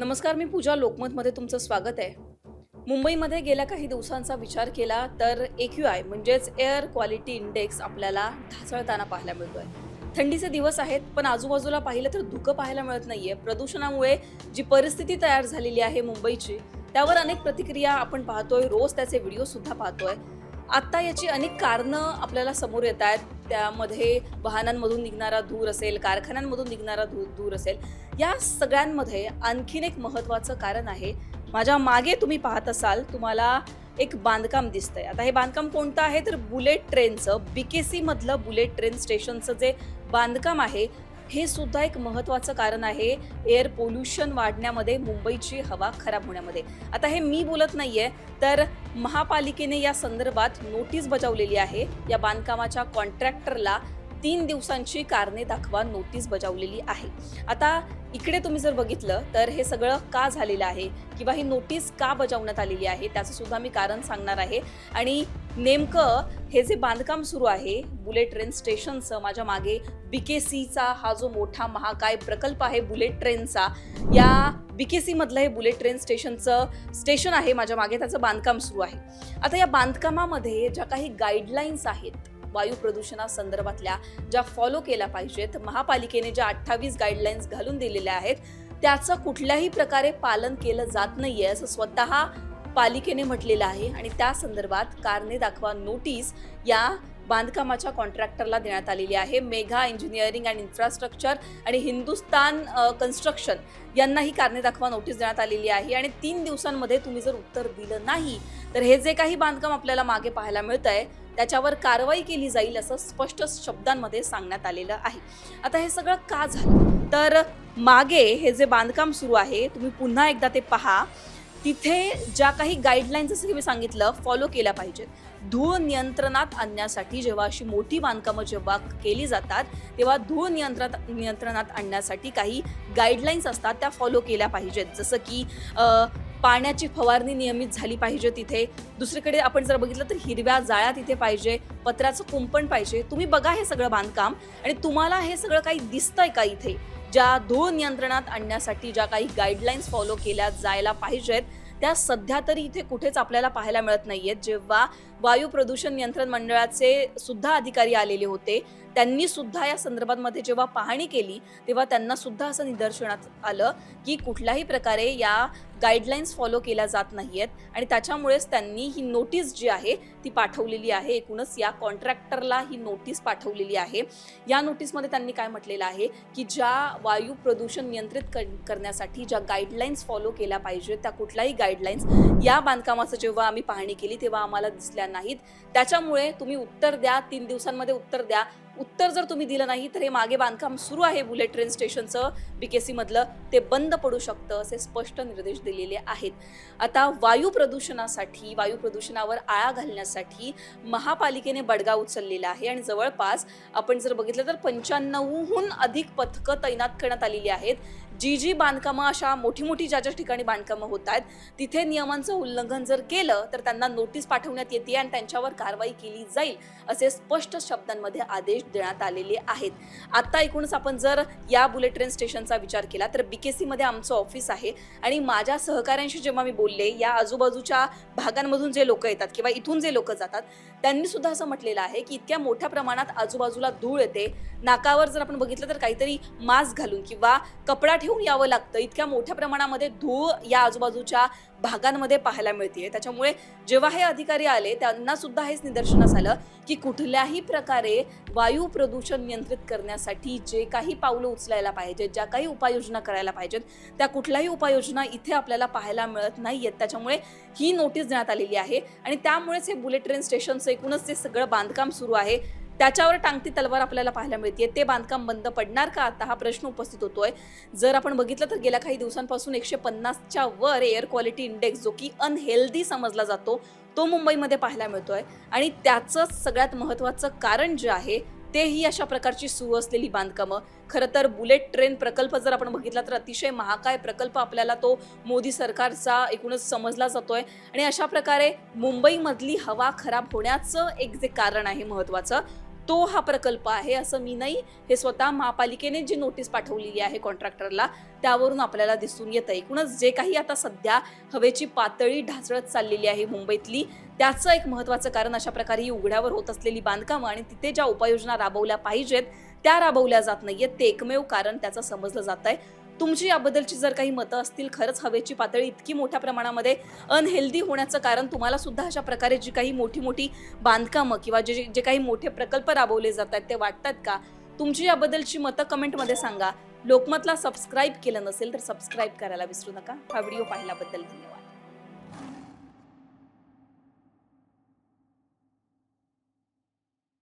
नमस्कार मी पूजा लोकमतमध्ये तुमचं स्वागत आहे. मुंबईमध्ये गेल्या काही दिवसांचा विचार केला तर एक्यू आय म्हणजेच एअर क्वालिटी इंडेक्स आपल्याला ढासळताना पाहायला मिळतोय. थंडीचे दिवस आहेत पण आजूबाजूला पाहिलं तर धुकं पाहायला मिळत नाहीये. प्रदूषणामुळे जी परिस्थिती तयार झालेली आहे मुंबईची त्यावर अनेक प्रतिक्रिया आपण पाहतोय. रोज त्याचे व्हिडिओ सुद्धा पाहतोय. आत्ता याची अनेक कारणं आपल्याला समोर येत आहेत. त्यामध्ये वाहनांमधून निघणारा धूर असेल कारखान्यांमधून निघणारा धूर धूर असेल या सगळ्यांमध्ये आणखीन एक महत्त्वाचं कारण आहे. माझ्या मागे तुम्ही पाहत असाल तुम्हाला एक बांधकाम दिसतंय. आता हे बांधकाम कोणतं आहे? तर बुलेट ट्रेनचं बी के सीमधलं बुलेट ट्रेन स्टेशनचं जे बांधकाम आहे हे सुद्धा एक महत्त्वाचं कारण आहे एअर पोल्युशन वाढण्यामध्ये मुंबईची हवा खराब होण्यामध्ये. आता हे मी बोलत नाहीये तर महापालिकेने या संदर्भात नोटीस बजावलेली आहे. या बांधकामाच्या कॉन्ट्रॅक्टरला तीन दिवसांची कारणे दाखवा नोटीस बजावलेली आहे. आता इकडे तुम्ही जर बघितलं तर हे सगळं का झालेलं आहे किंवा ही नोटीस का बजावण्यात आलेली आहे त्याचं सुद्धा मी कारण सांगणार आहे. आणि नेमकं हे जे बांधकाम सुरू आहे बुलेट ट्रेन स्टेशनचं माझ्या मागे बी के सीचा हा जो मोठा महाकाय प्रकल्प आहे बुलेट ट्रेनचा या बी के सीमधलं हे बुलेट ट्रेन स्टेशनचं स्टेशन आहे माझ्या मागे त्याचं बांधकाम सुरू आहे. आता या बांधकामामध्ये ज्या काही गाईडलाईन्स आहेत वायू प्रदूषणासंदर्भातल्या ज्या फॉलो केल्या पाहिजेत महापालिकेने ज्या अठ्ठावीस गाईडलाईन्स घालून दिलेल्या आहेत त्याचं कुठल्याही प्रकारे पालन केलं जात नाहीये असं स्वतः पालिकेने म्हटलेलं आहे. आणि त्या संदर्भात कारणे दाखवा नोटीस या बांधकामाच्या कॉन्ट्रॅक्टरला देण्यात आलेली आहे. मेघा इंजिनिअरिंग अँड इन्फ्रास्ट्रक्चर आणि हिंदुस्तान कन्स्ट्रक्शन यांना ही कारणे दाखवा नोटीस देण्यात आलेली आहे. आणि तीन दिवसांमध्ये तुम्ही जर उत्तर दिलं नाही तर हे जे काही बांधकाम आपल्याला मागे पाहायला मिळत आहे त्याच्यावर कारवाई केली जाईल असं स्पष्ट शब्दांमध्ये सांगण्यात आलेलं आहे. आता हे सगळं का झालं? तर मागे हे जे बांधकाम सुरू आहे तुम्ही पुन्हा एकदा ते पहा. तिथे ज्या काही गाईडलाईन्स जसं की मी सांगितलं फॉलो केल्या पाहिजेत. धूळ नियंत्रणात आणण्यासाठी जेव्हा अशी मोठी बांधकामं जेव्हा केली जातात तेव्हा धूळ नियंत्रणात नियंत्रणात आणण्यासाठी काही गाईडलाईन्स असतात त्या फॉलो केल्या पाहिजेत. जसं की पाण्याची फवारणी नियमित झाली पाहिजे तिथे. दुसरीकडे आपण जर बघितलं तर हिरव्या जाळ्या तिथे पाहिजे पत्र्याचं कुंपण पाहिजे. तुम्ही बघा हे सगळं बांधकाम आणि तुम्हाला हे सगळं काही दिसतंय का इथे? ज्या धूळ नियंत्रणात आणण्यासाठी ज्या काही गाईडलाईन्स फॉलो केल्या जायला पाहिजेत त्या सध्या तरी इथे कुठेच आपल्याला पाहायला मिळत नाहीयेत. जेव्हा वायू प्रदूषण नियंत्रण मंडळाचे सुद्धा अधिकारी आलेले होते त्यांनी सुद्धा या संदर्भामध्ये जेव्हा पाहणी केली तेव्हा त्यांना सुद्धा असं निदर्शनात आलं की कुठल्याही प्रकारे या गाईडलाईन्स फॉलो केल्या जात नाहीयेत. आणि त्याच्यामुळेच त्यांनी ही नोटीस जी आहे ती पाठवलेली आहे. एकूणच या कॉन्ट्रॅक्टरला ही नोटीस पाठवलेली आहे. या नोटीसमध्ये त्यांनी काय म्हटलेलं आहे की ज्या वायू प्रदूषण नियंत्रित कर- करण्यासाठी ज्या गाईडलाईन्स फॉलो केल्या पाहिजेत त्या कुठल्याही गाईडलाईन्स या बांधकामाचं जेव्हा आम्ही पाहणी केली तेव्हा आम्हाला दिसल्या नाहीत. त्याच्यामुळे तुम्ही उत्तर द्या तीन दिवसांमध्ये उत्तर द्या. उत्तर जर तुम्ही दिलं नाही तर हे मागे बांधकाम सुरू आहे बुलेट ट्रेन स्टेशनचं बीकेसी मधलं ते बंद पडू शकतं असे स्पष्ट निर्देश दिलेले आहेत. आता वायू प्रदूषणासाठी वायू प्रदूषणावर आळा घालण्यासाठी महापालिकेने बडगा उचललेला आहे आणि जवळपास आपण जर बघितलं तर पंच्याण्णवहून अधिक पथकं तैनात करण्यात आलेली आहेत. जी जी बांधकामं अशा मोठी मोठी ज्या ज्या ठिकाणी बांधकामं होत आहेत तिथे नियमांचं उल्लंघन जर केलं तर त्यांना नोटीस पाठवण्यात येते आणि त्यांच्यावर कारवाई केली जाईल असे स्पष्ट शब्दांमध्ये आदेश देण्यात आलेले आहेत. आत्ता एकूणच आपण जर या बुलेट ट्रेन स्टेशनचा विचार केला तर बी के सीमध्ये आमचं ऑफिस आहे आणि माझ्या सहकाऱ्यांशी जेव्हा मी बोलले या आजूबाजूच्या भागांमधून जे लोक येतात किंवा इथून जे लोक जातात त्यांनी सुद्धा असं म्हटलेलं आहे की इतक्या मोठ्या प्रमाणात आजूबाजूला धूळ येते. नाकावर जर आपण बघितलं तर काहीतरी मास्क घालून किंवा कपडा ठेवून यावं लागतं. इतक्या मोठ्या प्रमाणामध्ये धूळ या आजूबाजूच्या भागांमध्ये पाहायला मिळते त्याच्यामुळे जेव्हा हे अधिकारी आले त्यांना सुद्धा हेच निदर्शनास आलं की कुठल्याही प्रकारे वायू प्रदूषण नियंत्रित करण्यासाठी जे काही पावलं उचलायला पाहिजेत ज्या काही उपाययोजना करायला पाहिजेत त्या कुठल्याही उपाययोजना इथे आपल्याला पाहायला मिळत नाही आहेत त्याच्यामुळे ही नोटीस देण्यात आलेली आहे आणि त्यामुळेच हे बुलेट ट्रेन स्टेशनचं एकूणच ते सगळं बांधकाम सुरू आहे. त्याच्यावर टांगती तलवार आपल्याला पाहायला मिळते ते बांधकाम बंद पडणार का? आता हा प्रश्न उपस्थित होतोय. जर आपण बघितलं तर गेल्या काही दिवसांपासून एकशे पन्नासच्या वर एअर क्वालिटी इंडेक्स जो की अनहेल्दी समजला जातो तो मुंबईमध्ये पाहायला मिळतोय. आणि त्याचंच सगळ्यात महत्त्वाचं कारण जे आहे तेही अशा प्रकारची सुरू असलेली बांधकामं. खरं तर बुलेट ट्रेन प्रकल्प जर आपण बघितला तर अतिशय महाकाय प्रकल्प आपल्याला तो मोदी सरकारचा एकूणच समजला जातोय. आणि अशा प्रकारे मुंबईमधली हवा खराब होण्याचं एक जे कारण आहे महत्त्वाचं तो हा प्रकल्प आहे असं मी नाही. हे स्वतः महापालिकेने जी नोटीस पाठवलेली आहे कॉन्ट्रॅक्टरला त्यावरून आपल्याला दिसून येतं एकूणच जे काही आता सध्या हवेची पातळी ढासळत चाललेली आहे मुंबईतली त्याचं एक महत्त्वाचं कारण अशा प्रकारे ही उघड्यावर होत असलेली बांधकामं आणि तिथे ज्या उपाययोजना राबवल्या पाहिजेत त्या राबवल्या जात नाहीयेत. ते एकमेव कारण त्याचं समजलं जात आहे तुमची याबद्दलची जर काही मतं असतील खरंच हवेची पातळी इतकी मोठ्या प्रमाणामध्ये अनहेल्दी होण्याचं कारण तुम्हाला सुद्धा अशा प्रकारे जी काही मोठी मोठी बांधकामं किंवा जे जे काही मोठे प्रकल्प राबवले जात आहेत ते वाटतात का? तुमची याबद्दलची मतं कमेंटमध्ये सांगा. लोकमतला सबस्क्राईब केलं नसेल तर सबस्क्राईब करायला विसरू नका. हा व्हिडिओ पाहिल्याबद्दल धन्यवाद.